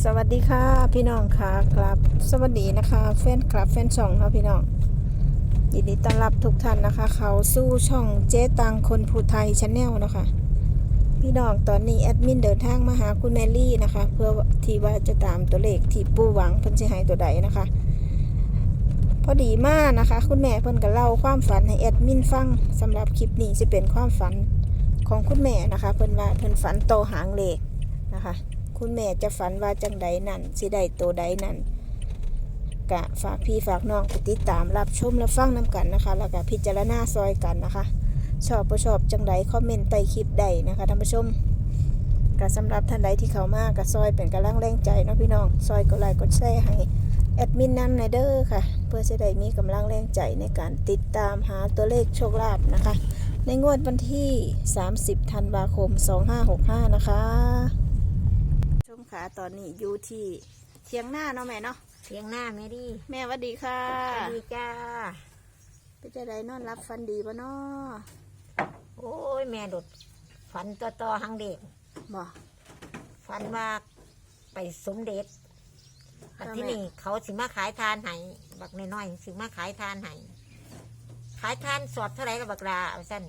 สวัสดีค่ะพี่น้องค่ะครับ สวัสดีนะคะแฟนคลับแฟนช่องเนาะพี่น้องยินดีต้อนรับทุกท่านนะคะ เขาสู้ช่องเจ๊ตังคนภูไทยชาแนลนะคะ พี่น้องตอนนี้แอดมินเดินทางมาหาคุณแมรี่นะคะ เพื่อที่ว่าจะตามตัวเลขที่ปูหวังเพิ่นสิให้ตัวใดนะคะ พอดีมากนะคะ คุณแม่เพิ่นก็เล่าความฝันให้แอดมินฟังสำหรับคลิปนี้จะเป็นความฝันของคุณแม่นะคะ เพิ่นว่าเพิ่นฝันโตหางเลขนะคะ คุณแม่จะฝันว่าจังใดนั่นสิได้โตใดนั่นกะฝากพี่ฝากน้องไปติดตามรับชมและฟังน้กันนะคะ แล้วก็พิจารณาซอยกันนะคะ ชอบประชอบจังใดคอมเมนต์ใต้คลิปใดนะคะท่านผู้ชมก็สำหรับท่านใดที่เข้ามาก็ซอยเป็นกำลังแรงใจเนาะพี่น้องซอยกดไลค์กดแชร์ให้แอดมินนั่นในเด้อค่ะ เพื่อจะได้มีกำลังแรงใจในการติดตามหาตัวเลขโชคลาภนะคะ ในงวดวันที่ 30 ธันวาคม 2565 นะคะ ชมขาตอนนี้อยู่ที่เทียงหน้าเนาะแม่เนาะเสียงหน้าแม่ดีแม่หวัดดีค่ะสวัสดีจ้า เป็นจะได้นอนรับฟันดีปะเนาะโอ้ยแม่ดดฝันต่อต่อๆหังเด็กบ่ฝันว่าไปสมเด็จอันค่ะที่แม่นี่เขาสิมาขายทานให้บักน้อยๆสิมาขายทานให้ขายทานสอบเท่าไหร่ละบักลาเอาสั้น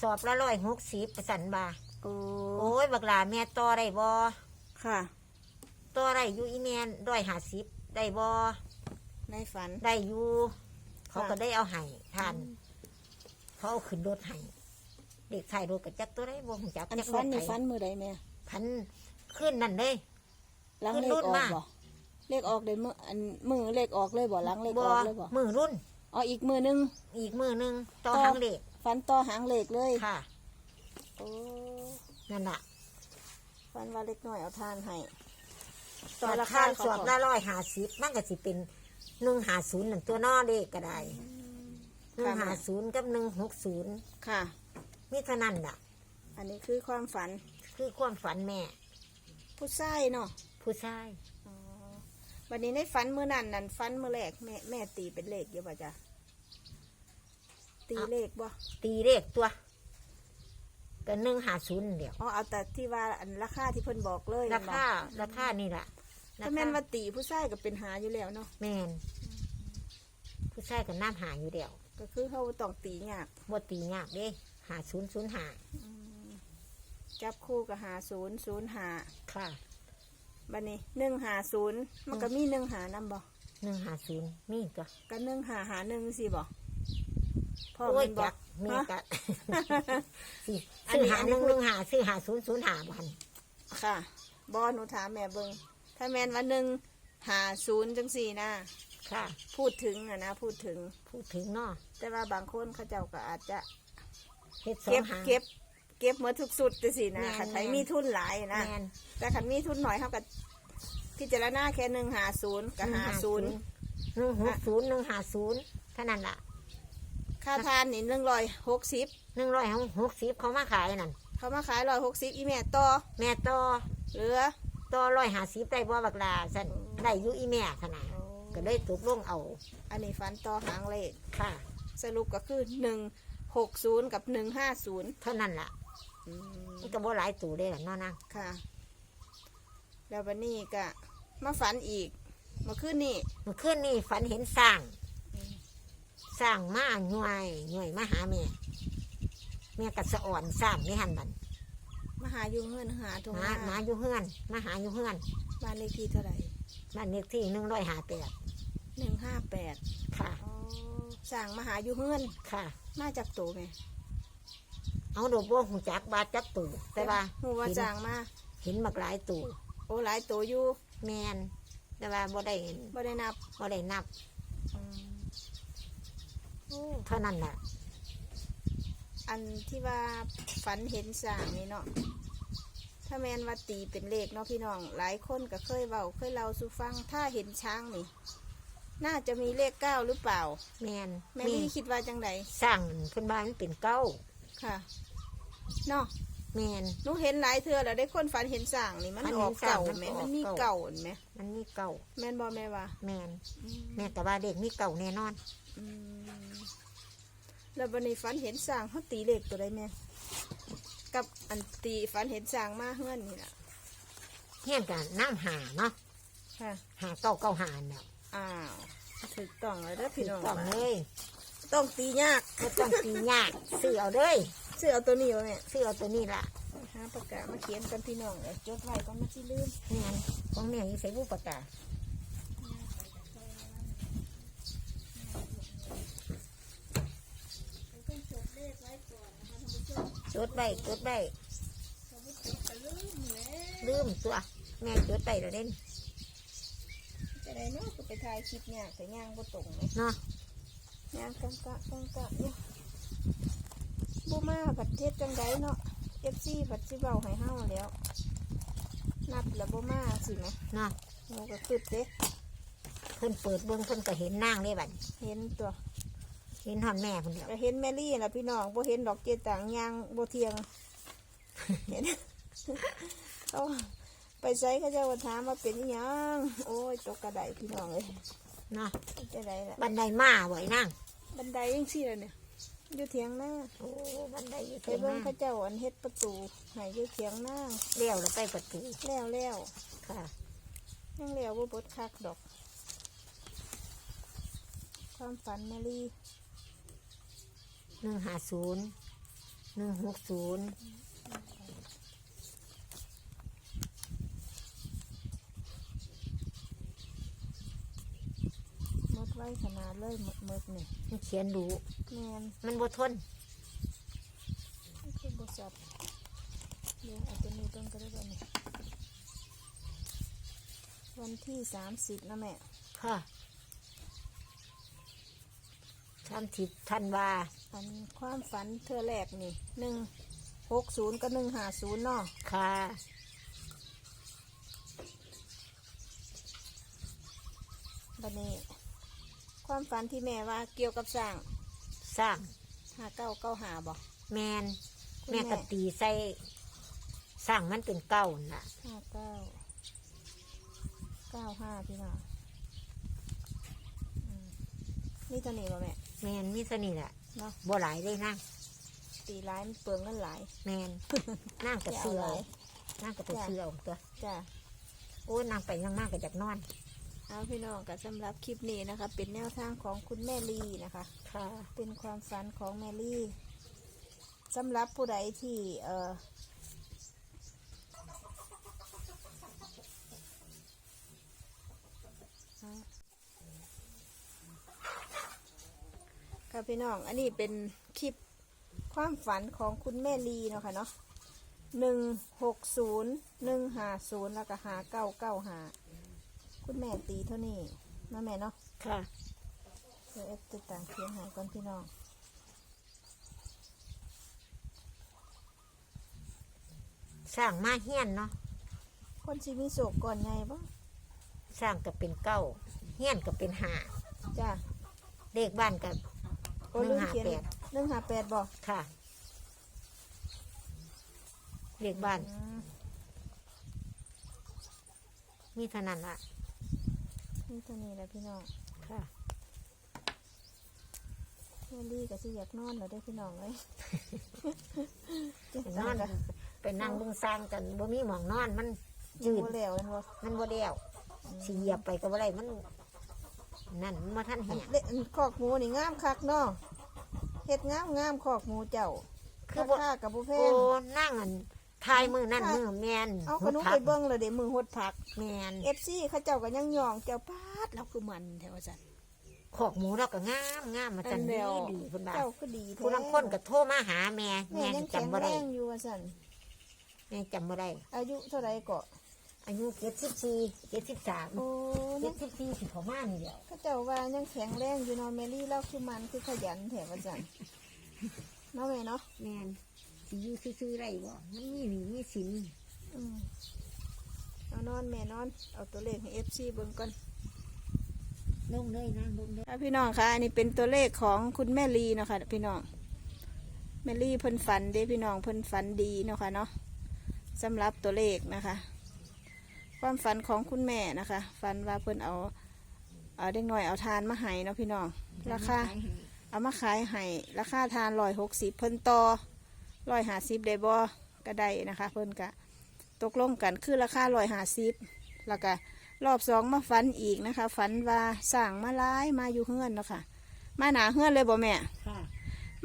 สอบละร้อยหกสิบสันบาโอ้โอ้ยบักลาแม่ต่อได้บ่ ค่ะต่อได้อยู่อีแมนร้อยห้าสิบได้บ่ในฝัน ได้อยู่เขาค่ะก็ได้เอาให้ทาน เขาเอาขึ้นรถให้เด็กชายรถกับจักตัวได้บ่หูจักอันจักรฝัถนนี่ไผฝันมือใดแม่พันขึ้นนั่นเลย หล้างขึ้นเลขรุ่นออกมาบ่เลขออกเลยมืออันมือเลขออกเลยบ่หล้างเลขบ่ออกเลยบ่มือรุ่น อ๋ออีกมือหนึง อีกมือหนึ่งต่อต่อหางเด็กฝันต่อหางเลขเลยค่ะ โอ้นั่นน่ะ ฝันว่าเล็กน้อยเอาทานให้ตอนราคาสอบละร้อยห้าสิบมันก็สิเป็นหนึ่งหาศูนย์นั่นตัวนอเลขก็ได้หนึ่งหาศูนย์กับหนึ่งหกศูนย์ค่ะมิเท่านั้นน่ะ อันนี้คือความฝันคือความฝันแม่ ผู้ชายเนาะผู้ชายอ๋อวันนี้ในฝันมือนั่นนั่นฝันมือแรกแม่แม่ตีเป็นเลขเยอะป่ะจ๊ะตีเลขบ่ตีเลขตัว ก็หนึ่งหาศูนย์เดียวอ๋อเอาแต่ที่ว่าอันราคาที่เพิ่นบอกเลยราคาราคานี่แหละถ้าแม่นว่าตีผู้ชายก็เป็นหาอยู่แล้วเนาะแม่นผู้ชายก็น้ำหาอยู่เดียวก็คือเขาต้องตียากบ่ตียากเด้หาศูนย์ศูนย์หาจับคู่กับหาศูนย์ศูนย์หาค่ะบันนี้หนึ่งหาศูนย์มันก็มีหนึ่งหานำบ่หนึ่งหาศูนย์มีก็ก็หนึ่งหาหาหนึ่งสิบ่ พ่อโอ้ยมันบอจักกแม่ฮะกะสิอันซื้อนี้หาอันหนี้ นึ่งพูดหนึ่งหาซื้อหาศูนย์ศูนย์หาบันค่ะบอหนูถามแม่เบิงถ้าแม่นว่าหนึ่งหาศูนย์จังสี่นะค่ะ พูดถึงอะนะพูดถึง พูดถึงเนาะแต่ว่าบางคนเขาเจ้าก็อาจจะเฮ็ดสอเก็งบหา เก็บ เก็บเมื่อทุกสุดจังสี่นะแม่น ขันใครแม่นมีทุนหลายนะ แมน แต่ขันมีทุนหน่อยเขาก็พิจารณาแค่หนึ่งหาศูนย์กับหาศูนย์ หนึ่งหกศูนย์หนึ่งหาศูนย์เท่านั้นล่ะ ค่าทานนี่หนึ่งร้อยหกสิบหนึ่งร้อยหกสิบเขามาขายนั่นเขามาขายร้อยหกสิบอีแม่ต่อแม่ต่อเหลือต่อร้อยหาสิบได้บ่บักลาสันได้อยู่อีแม่ขนาดก็ได้ตกลงเอา อันนี้ฟันต่อหางเลขค่ะ สรุปก็คือหนึ่งหกศูนย์กับหนึ่งห้าศูนย์เท่านั้นล่ะมันก็บ่หลายตู่ได้ล่ะเนาะนะค่ะ แล้ววันนี้ก็มาฝันอีกเมื่อคืนนี้เมื่อคืนนี่ฝันเห็นสร้าง สร้างมาหน่วยหน่วยมาหาแม่แม่กัสะอ่อนสร้างนี่หันบันมาหาอยู่เฮือนหาตรงมาหน้ามาอยู่เฮือนมาหาอยู่เฮือนบ้านเลขที่เท่าไหร่บ้านเลขที่หนึ่งร้อยหาแปดหนึ่งห้าแปดค่ะสั่งมาหาอยู่เฮือนค่ะ มาจากตัวไหมเอาดอกบัวหูจักบาดจักตู่แต่ว่าหูว่าเห็นสั่งมาเห็นมักหลายตู่โอ้หลายตัวอยู่แมนแต่ว่าบ่ได้เห็นบ่ได้นับบ่ได้นับโอ้ เท่านั้นแหละอันที่ว่าฝันเห็นสั่งนี่เนาะถ้าแมนว่าตีเป็นเลขเนาะพี่น้อง หลายคนก็เคยเว้าเคยเล่าสู่ฟัง ถ้าเห็นช้างนี่ น่าจะมีเลขเก้าหรือเปล่า แมนแม่มีลี่คิดว่าจังไดสร้างเพิ่นบ้านมันเป็นเก้าค่ะเนาะ แมน หนูเห็นหลายเทื่อแล้วได้คนฝันเห็นสร้างนี่มันฝันอเห็อกนสร้างเก่ามันไหมออกมันมีเก่า เก่าไหมมันมีเก้าแม่นบอแม่ว่าแมน แม่ก็ว่าเด็กมีเก่าแน่นอน อืมแล้ววันนี้ฝันเห็นสร้างเขาตีเลขตัวใดแม่กับอันตีฝันเห็นสร้างมาเฮือนนี่ล่ะเฮียนกันน้ำหาเนาะค่ะ หาเก้าเก้าหาเนี่ยอ้าวถูกต้องเลยเด้อพี่พี่น้องต้องเลย ต้องตียากก็ต้องตียากซื้อเอาเลย ซื้อเอาตัวนี้วะแม่ซื้อเอาตัวนี้ละหาปากกามาเขียนกันพี่น้องเลยจดไว้ก่อนมาสิลืมนี่ไงของเนี่ยยี่ใส่บุปกาจดไว้จดไว้ลืมตัวแม่จดไปแล้วเด่นจะได้เนาะก็ไปถ่ายคลิปยากแต่ย่างบ่ตรงเลยเนาะย่างกังกะกังกะเนี่ยบ่ มาผัดเทศจังไดเนาะ FC ผัดสิเว้าให้เฮาแล้ว นัดแล้วบ่มาสิแหมเนาะหนูก็คิดเด้เพิ่นเปิดเบิ้งเพิ่นก็เห็นนางเลยบัดเห็นตัวเห็นหอนแม่เพิ่นเดียวก็เห็นแมรี่ล่ะพี่น้องบ่เห็นดอกเจต่างย่างบ่เทียง เห็นเขาไปใช้เขาเจะมาถามว่าเป็นอิหยังโอ้ยตกกระไดพี่น้องเลยเนาะจะได้ละบันไดมาไว้นางบันไดยังซี่เลยเนี่ย อยู่เถียงหน้าโอ้บันไดอยู่ไปเต็มเบิ่งมาเขาเจ้าอันเฮ็ดประตูให้อยู่เถียงหน้าเลี้ยวแล้วไปประตูแล้วแล้วค่ะ ยังแล้วบ่บดคักดอก ความฝันแมรี่หนึ่งห้าศูนย์หนึ่งหกศูนย์ หมดไว้ขนาดเลยหมดหมดนี่มันเขียนดูแม่นมันบ่ทนไม่ใช่บริษัทเดี๋ยวเอาตัวนี้ต้นก็ได้ก่อนนี่วันที่สามสิบนะแม่ค่ะทำทิศทันว่าฝันความฝันเธอแรกนี่หนึ่งหกศูนย์กับหนึ่งห้าศูนย์เนาะค่ะบันนี้ ความฝันที่แม่ว่าเกี่ยวกับสร้างสร้างห้าเก้าเก้าหาบอกแมนคุณแม่แม่กตีใส่สร้างมันเป็นเก้าน่ะห้าเก้าเก้าห้าพี่น้องอืมนี่ตัวนี้บ่แม่แมนมีสนี่แหละเนาะบ่หลายเลยนั่งตีร้ายมันเปลืองเงินหลาย แมน นั่งกับอย่าเสือหลายนั่งกับเสือเอาตัวจ้าโอ้ยนั่งไปนั่งมากกับจากนอน เอาพี่น้องกับสำหรับคลิปนี้นะคะ เป็นแนวทางของคุณแม่ลีนะคะ ค่ะ เป็นความฝันของแมลี่สำหรับผู้ใดที่เออค่ะพี่น้อง อันนี้เป็นคลิปความฝันของคุณแม่ลีเนาะค่ะเนาะหนึ่งหกศูนย์หนึ่งหาศูนย์แล้วก็หาเก้าเก้าหา คุณแม่ตีเท่านี้เนาะแม่เนาะค่ะเดี๋ยวเอฟติดต่างเขียนหายก่อนพี่น้องสร้างมาเฮียนเนาะคนสิมีโศกก่อนไงบ้างสร้างก็เป็นเก้าเฮียนก็เป็นห้าจ้าเลขบ้านก็โอ้ลืมเขียนหนึ่งห้าแปดหนึ่งหาแปดบอกค่ะ เลขบ้านอืมมีเท่านั้นละ นี่ตัวนี้แหละพี่น้องค่ะแม่ลี่กับสิอยากนอนแล้วได้อพี่น้องเลยไปนอนไปนั่งเบิ่งสร้างกันบ่มีหมองนอนมันยืจืดดแล้วเห็นบ่มันบ่เดียวสิเหยียบไปก็บ่ได้มัน นั่นมันบ่ทันแหงเล่นคอกหมูนี่งามคักเนาะเฮ็ดงามงามคอกหมูเจ้าคือราบ่คากับบุแพโอ้งนั่งอัน ทายมือนั่นมือแมนเอาขนุไปเบิ้งเลยเดี๋ยวมือหดผักแมนเอฟซีเขาเจ้าก็ยังยองเจ้าปาดเราคือมันแถวจันขอกหมูเราก็งามงามมาจันอันเดีดียวดีเพิ่นว่าเจ้าก็ดีแท้ผู้ลางคนก็โทรมาหาแม่แม่แม่ยังจำแข็งบ่แรได้งอยู่ว่าสันแม่จำบ่ได้อายุเท่าไรก็อายุ74 73โอ้ยัง74สิเขามานี่เดียวเขาเจ้าว่ายังแข็งแรงอยู่เนาะแมรี่เล่าคือมันคือขยันแถวจันเนาะแม่เนาะแม่น สิอยู่ซื่อๆได้บ่มันมีหนี้มีสินอืมเอานอนแม่นอน เอาตัวเลขให้เอฟซีเบิ่งก่อน ลงเลยนะลงเลยอะพี่น้องคะอันนี้เป็นตัวเลขของคุณแม่ลีเนาะค่ะพี่น้องแม่ลีเพิ่นฝันเด้พี่น้องเพิ่นฝันดีเนาะค่ะเนาะสำหรับตัวเลขนะคะ ความฝันของคุณแม่นะคะฝันว่าเพิ่นเอาเอาเด็กน้อยเอาทานมาให้เนาะพี่น้องราคาเอามาขายให้ราคาทานร้อยหกสิบเพิ่นต่อ ร้อยห้าสิบได้บ่ก็ได้นะคะ เพิ่นกะตกลงกันคือราคาร้อยห้าสิบแล้วก็รอบสองมาฝันอีกนะคะ ฝันว่าสั่งมาร้ายมาอยู่เฮือนเนาะคะมาหนาเฮือนเลยบ่แม่ค่ะ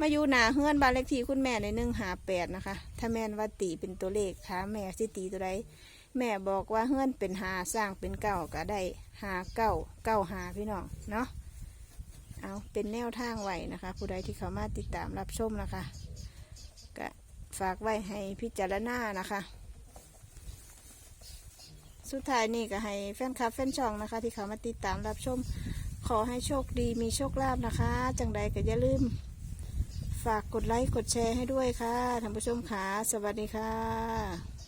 มาอยู่หนาเฮือนบ้านเลขที่คุณแม่ในหนึ่งหาแปดนะคะ ถ้าแม่นว่าตีเป็นตัวเลขค่ะแม่สิตีตัวใดแม่บอกว่าเฮือนเป็นหาสร้างเป็นเก้าก็ได้หาเก้าเก้าหาพี่น้องเนาะเอาเป็นแนวทางไว้นะคะ ผู้ใดที่เขามาติดตามรับชมนะคะ ก็ฝากไว้ให้พิจารณานะคะ สุดท้ายนี่ก็ให้แฟนคลับแฟนช่องนะคะ ที่เขามาติดตามรับชม ขอให้โชคดีมีโชคลาภนะคะ จังใดก็อย่าลืม ฝากกดไลค์กดแชร์ให้ด้วยค่ะท่านผู้ชมค่ะสวัสดีค่ะ